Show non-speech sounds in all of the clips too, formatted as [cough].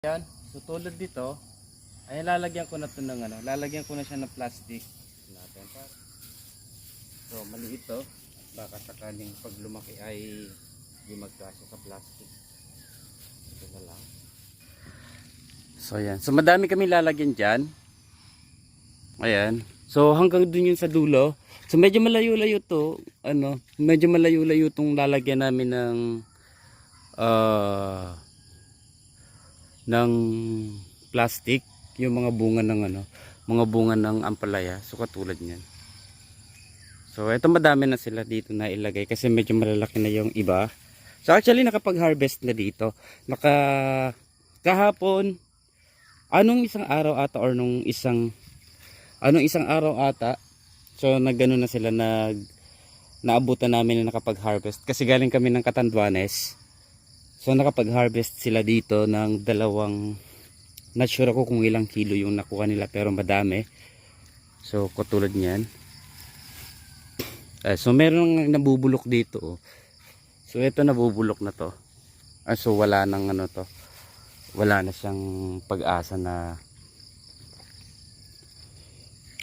Yan. So tulad dito, ay lalagyan ko na to ng ano, lalagyan ko na siya ng plastic. Natin pa. So maliit to. Baka sakaling pag lumaki ay di magkasya sa plastic. Ito na lang. So yan. So madami kami lalagyan dyan. Ayan. So hanggang dun yun sa dulo. So medyo malayo-layo to. Ano, medyo malayo-layo tong lalagyan namin ng ah ng plastic yung mga bunga ng ano mga bunga ng ampalaya. So katulad niyan. So eto madami na sila dito na ilagay kasi medyo malalaki na yung iba. So actually nakapag harvest na dito. Naka kahapon anong isang araw ata or nung isang anong isang araw ata so nagano na sila nag naabutan namin na nakapag harvest kasi galing kami ng Katanduanes So nakapag-harvest sila dito ng dalawang not sure ako kung ilang kilo yung nakuha nila pero madami. So katulad niyan. Eh, so meron nabubulok dito. Oh. So ito nabubulok na to. Ah, so wala nang ano to. Wala na siyang pag-asa na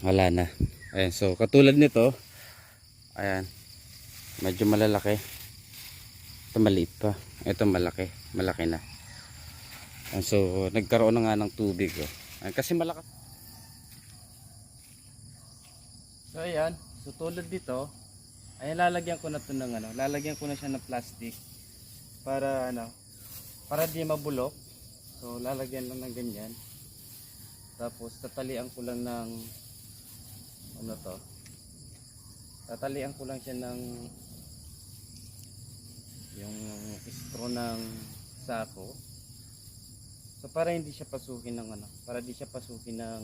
wala na. Ayan, so katulad nito. Ayan. Medyo malalaki. Ito maliit pa. Ito malaki. Malaki na. Ah, So, nagkaroon na nga ng tubig. Oh. Ah, Kasi malakas. So, ayan. So, tulad dito, ay lalagyan ko na to ng ano, lalagyan ko na siya ng plastic para ano, para di mabulok. So, lalagyan lang ng ganyan. Tapos, tatalian ko lang ng ano to. Tatalian ko lang siya ng yung straw ng sako. So para hindi siya pasukin ng ano, para di siya pasukin ng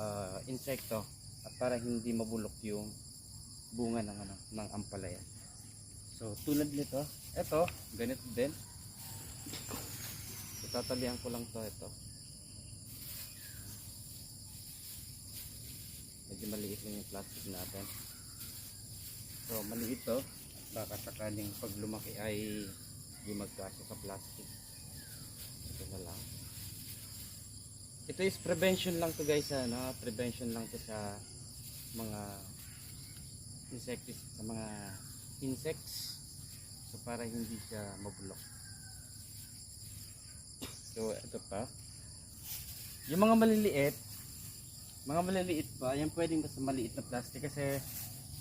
ah, insekto at para hindi mabulok yung bunga ng ano, ng ampalaya. So tulad nito, ito, ganito din. So, tatalian ko lang to ito. Medyo maliit lang yung plastic natin. So maliit to baka sakaling pag lumaki ay di sa plastic. Ito na lang. Ito is prevention lang to guys ano? prevention lang to sa mga insects sa mga insects. So para hindi siya mabulok. So ito pa. Yung mga maliliit mga maliliit pa yan pwedeng basta maliit na plastic kasi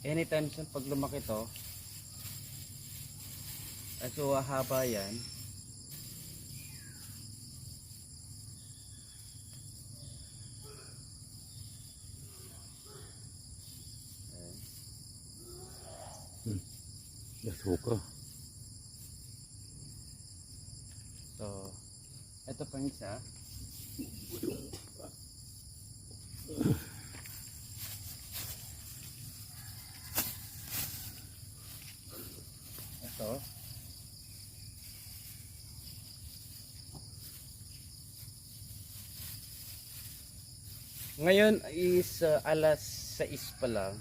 anytime siya pag lumaki to Ah, So haba yan. Nasuka. So, ito pang isa. Ito. Ngayon is uh, alas 6 pa lang.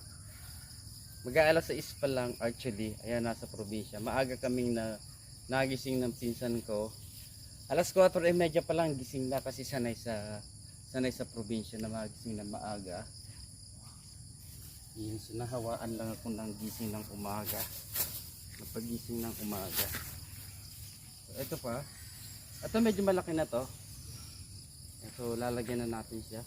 Mag-aalas 6 pa lang actually. Ayan nasa probinsya. Maaga kaming na nagising ng pinsan ko. Alas 4:30 pa lang gising na kasi sanay sa sanay sa probinsya na magising na maaga. Yun, so nahawaan lang ako ng gising ng umaga. Napagising ng umaga. So, ito pa. Ito medyo malaki na to. So lalagyan na natin siya.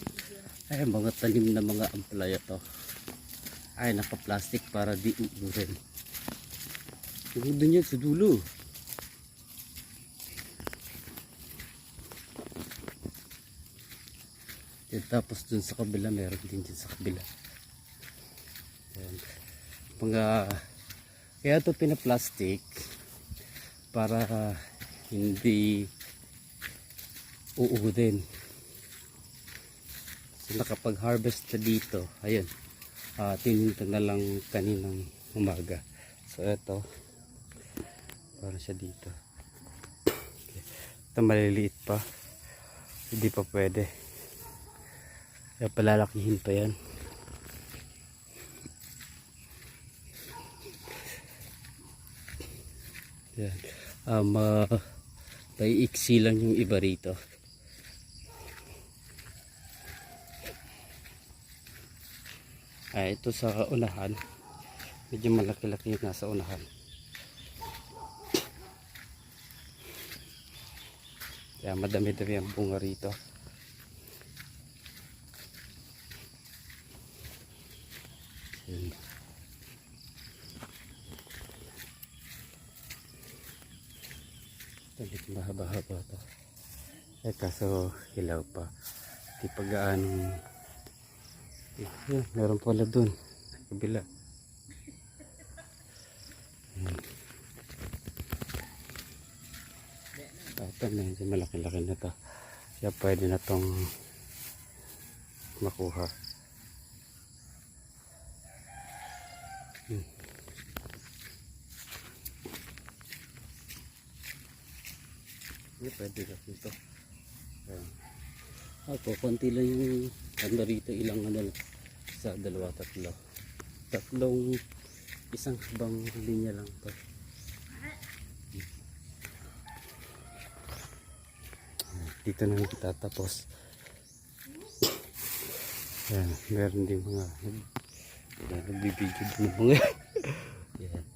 Ay, mga tanim na mga ampalaya to. Ay, naka-plastic para di. Siguro din yan sa dulo. Yan, tapos dun sa kabila, meron din dun sa kabila. Ayan. mga kaya ito pinaplastic para hindi so nakapag-harvest na dito. Ayun. Uh, tininta na lang kaninang umaga. So ito para siya dito. Okay. ito maliliit pa. Hindi pa pwede. Kaya palalakihin pa yan. Yan. Um, uh, paiiksi lang yung iba rito ah, ito sa unahan medyo malaki-laki yung nasa unahan kaya madami-dami ang bunga rito Yun. Talit mahaba-haba to. Eh kaso hilaw pa. Di pa Yun, meron pala dun. Kabila. Ito medyo malaki-laki na to. Kaya pwede na tong makuha. Hmm. Hindi pwede ka dito. Ayan. Ako, konti lang yung ano rito, ilang ano. Isa, dalawa, tatlo. Tatlong, isang habang linya lang to. Dito na kita tapos. Ayan, meron din mga nag, nag- nagbibideo din ng mga [laughs]